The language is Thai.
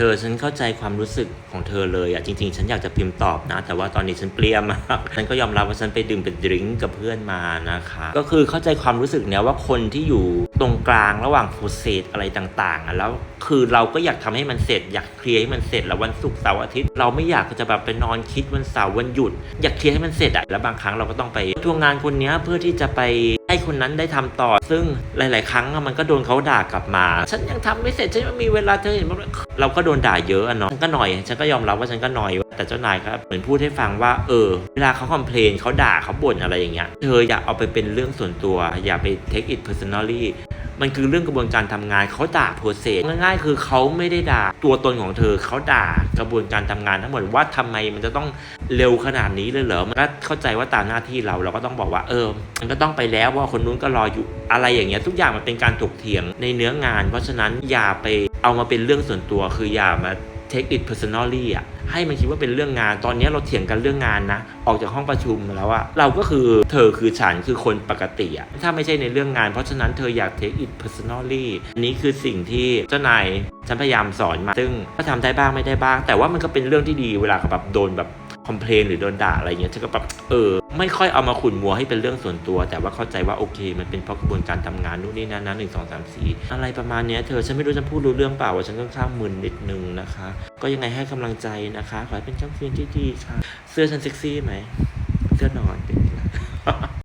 ธอฉันเข้าใจความรู้สึกของเธอเลยอะจริง ๆ ฉันอยากจะพิมพ์ตอบนะ แต่ว่าตอนนี้ฉันเปรี้ยมากฉันก็ยอมรับว่าฉันไปดื่มเป็นดริงก์กับเพื่อนมานะคะ ก็คือเข้าใจความรู้สึกเนี้ยว่าคนที่อยู่ตรงกลางระหว่างโปรเซสอะไรต่างๆอะแล้วคือเราก็อยากทำให้มันเสร็จ อยากเคลียร์ให้มันเสร็จแล้ววันศุกร์เสาร์อาทิตย์เราไม่อยากจะแบบไปนอนคิดวันเสาร์วันหยุด อยากเคลียร์ให้มันเสร็จอะแล้วบางครั้งเราก็ต้องไปทวงงานคนเนี้ยเพื่อที่จะไป ให้คนนั้นได้ทำต่อ ซึ่งหลาย ๆ ครั้งมันก็โดนเขาด่ากลับมา ฉันยังทำไม่เสร็จ ฉันไม่มีเวลาเธอเห็นไหมเราก็โดนด่าเยอะอะเนาะฉันก็หน่อย ฉันก็ยอมรับว่าฉันก็หน่อย แต่เจ้านายก็เหมือนพูดให้ฟังว่าเออ เวลาเขาคอมเพลนเขาด่าเขาบ่นอะไรอย่างเงี้ย เธออย่าเอาไปเป็นเรื่องส่วนตัว อย่าไป take it personally มันคือเรื่องกระบวนการทำงานเขาด่าโปรเซสง่ายๆ คือเขาไม่ได้ด่าตัวตนของเธอเขาด่ากระบวนการทำงานทั้งหมดว่าทำไมมันจะต้องเร็วขนาดนี้เลยเหรอมันก็เข้าใจว่าตามหน้าที่เราเราก็ต้องบอกว่าเออมันก็ต้องไปแล้วว่าคนนู้นก็รออยู่อะไรอย่างเงี้ยทุกอย่างมันเป็นการถกเถียงในเนื้องาน เพราะฉะนั้นอย่าไปเอามาเป็นเรื่องส่วนตัวคืออย่ามา take it personally อะให้มันคิดว่าเป็นเรื่องงาน ตอนนี้เราเถียงกันเรื่องงานนะ ออกจากห้องประชุมแล้วอะเราก็คือเธอคือฉันคือคนปกติอะถ้าไม่ใช่ในเรื่องงาน เพราะฉะนั้นเธออยาก take it personally อันนี้คือสิ่งที่เจ้านายฉันพยายามสอนมา ซึ่งก็ทำได้บ้างไม่ได้บ้าง แต่ว่ามันก็เป็นเรื่องที่ดีเวลาแบบโดนแบบ คอมเพลนหรือโดนด่าอะไรเงี้ยฉันก็แบบเออ ไม่ค่อยเอามาขุนมัวให้เป็นเรื่องส่วนตัว แต่ว่าเข้าใจว่าโอเค มันเป็นเพราะกระบวนการทำงานนู่นนี่นั่นนะหนึ่งสองสามสี่อะไรประมาณเนี้ยเธอฉันไม่รู้จะพูดรู้เรื่องเปล่าว่าฉันค่อนข้างมึนนิดนึงนะคะ ก็ยังไงให้กำลังใจนะคะ ขอให้เป็นเจ้าคืนที่ดีค่ะ เสื้อฉันเซ็กซี่ไหมเสื้อนอนเป็น